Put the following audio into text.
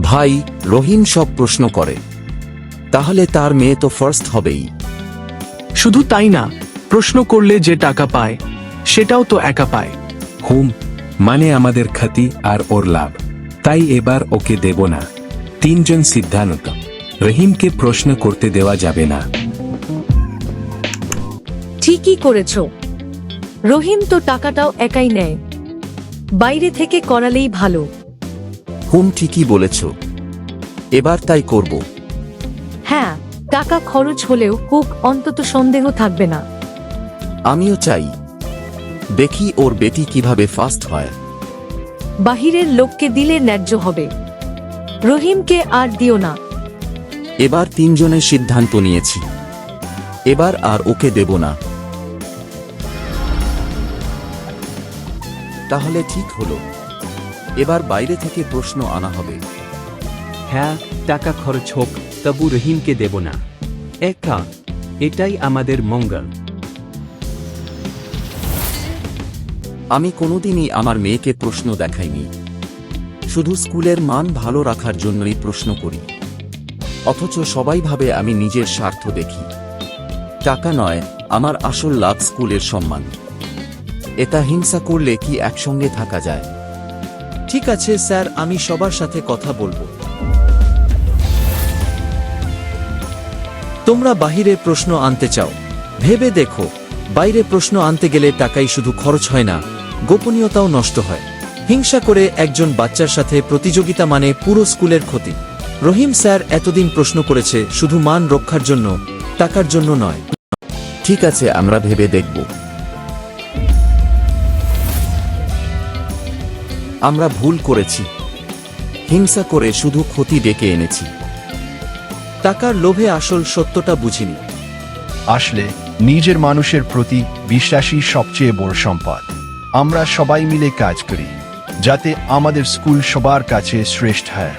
ভাই রহিম সব প্রশ্ন করে। তাহলে তার মেয়ে তো ফার্স্ট হবেই। শুধু তাই না প্রশ্ন করলে যে টাকা পায় সেটাও তো একা পায়। হুম মানে আমাদের ক্ষতি আর ওর লাভ। তাই এবার ওকে দেব না। তিনজন সিদ্ধান্ত। রহিমকে প্রশ্ন করতে দেওয়া যাবে না। ঠিকই করেছ। রহিম তো টাকাটাও একাই নেয়। বাইরে থেকে করালেই ভালো। হুম ঠিকই বলেছ। এবার তাই করব। হ্যাঁ টাকা খরচ হলেও হোক অন্তত সন্দেহ থাকবে না। আমিও চাই। দেখি ওর বেটি কীভাবে ফার্স্ট হয়। বাহিরের লোককে দিলে ন্যায্য হবে। রহিমকে আর দিও না। এবার তিনজনের সিদ্ধান্ত নিয়েছি। এবার আর ওকে দেব না। তাহলে ঠিক হলো। এবার বাইরে থেকে প্রশ্ন আনা হবে। হ্যাঁ টাকা খরচ হোক তবু রহিমকে দেব না। একা এটাই আমাদের মঙ্গল। আমি কোনোদিনই আমার মেয়েকে প্রশ্ন দেখাইনি। শুধু স্কুলের মান ভালো রাখার জন্যই প্রশ্ন করি। অথচ সবাই ভাবে আমি নিজের স্বার্থ দেখি। টাকা নয় আমার আসল লাভ স্কুলের সম্মান। এটা হিংসা করলে কি একসঙ্গে থাকা যায়? ঠিক আছে, স্যার, আমি সবার সাথে কথা বলব। তোমরা বাহিরে প্রশ্ন আনতে চাও। ভেবে দেখো, বাইরে প্রশ্ন আনতে গেলে টাকাই শুধু খরচ হয় না, গোপনীয়তাও নষ্ট হয়। হিংসা করে একজন বাচ্চার সাথে প্রতিযোগিতা মানে পুরো স্কুলের ক্ষতি। রহিম স্যার এতদিন প্রশ্ন করেছে, শুধু মান রক্ষার জন্য, টাকার জন্য নয়। ঠিক আছে, আমরা ভেবে দেখব। আমরা ভুল করেছি। হিংসা করে শুধু ক্ষতি ডেকে এনেছি। টাকার লোভে আসল সত্যটা বুঝিনি। আসলে নিজের মানুষের প্রতি বিশ্বাসী সবচেয়ে বড় সম্পদ। আমরা সবাই মিলে কাজ করি, যাতে আমাদের স্কুল সবার কাছে শ্রেষ্ঠ হয়।